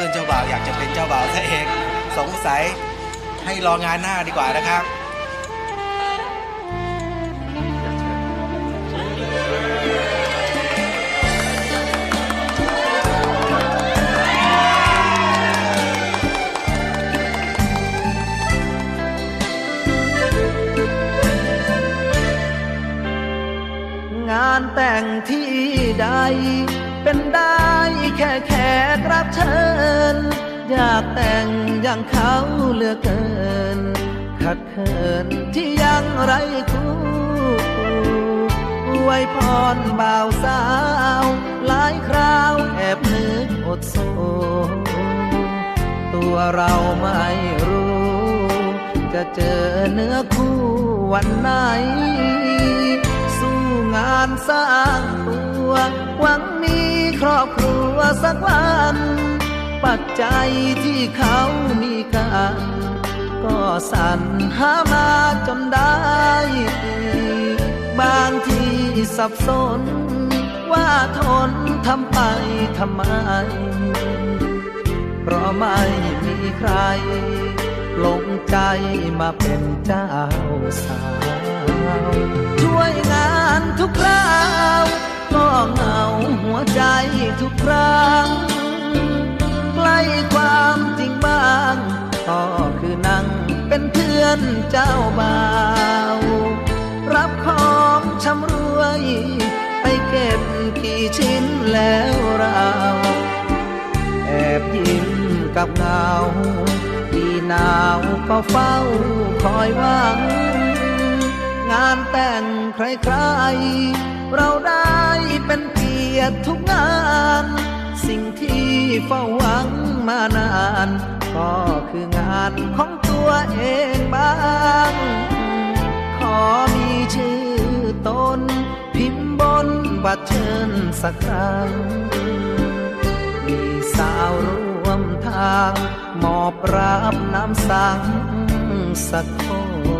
พื่อนเจ้าบ่าวอยากจะเป็นเจ้าบ่าวซะเองสงสัยให้รองานหน้าดีกว่านะครับงานแต่งที่ใด เป็นได้แค่แขกรับเชิญ อยากแต่งอย่างเขาเหลือเกิน ขัดเขินที่ยังไรคู่อวยพรบ่าวสาว หลายคราวแอบนึกอดโซตัวเราไม่รู้ จะเจอเนื้อคู่วันไหน สู้งานสร้างตัวหวัง สักวัน ปัจจัยที่เขามีกันก็สรรหามาจนได้ บางทีสับสน ว่าทนทำไปทำไม เพราะไม่มีใคร ลงใจมาเป็นเจ้าสาว ช่วยงานทุกคราว ก็เหงาหัวใจทุกครั้งใกล้ความจริงบ้างก็คือนั่งเป็นเพื่อนเจ้าบ่าวรับของชำรวย ไปเก็บกี่ชิ้นแล้วเราแอบยิ้มกับเงาที่หนาวก็เฝ้าคอยหวัง งานแต่งใครๆเรียรติทุกงาน สิ่งที่เฝ้าหวังมานาน ก็คืองานของตัวเองบ้าง ขอมีชื่อตน พิมพ์บนบัตรเชิญสักครั้ง มีสาวร่วมทาง มอบรับน้ำสังสักคน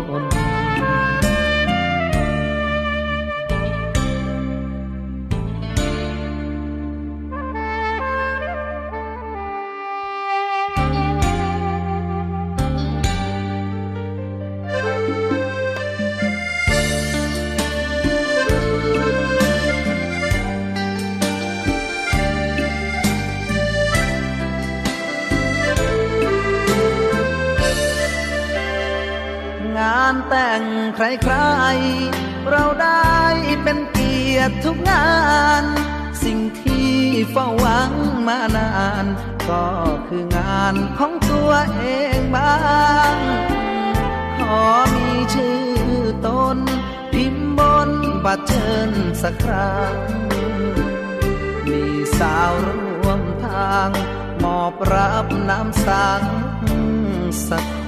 งานแต่งใครๆ เราได้เป็นเกียรติทุกงาน สิ่งที่เฝ้าหวังมานาน ก็คืองานของตัวเองบ้าง ขอมีชื่อตน พิมพ์บนบัตรเชิญสักครั้ง มีสาวร่วมทาง มอบรับน้ำสังสัก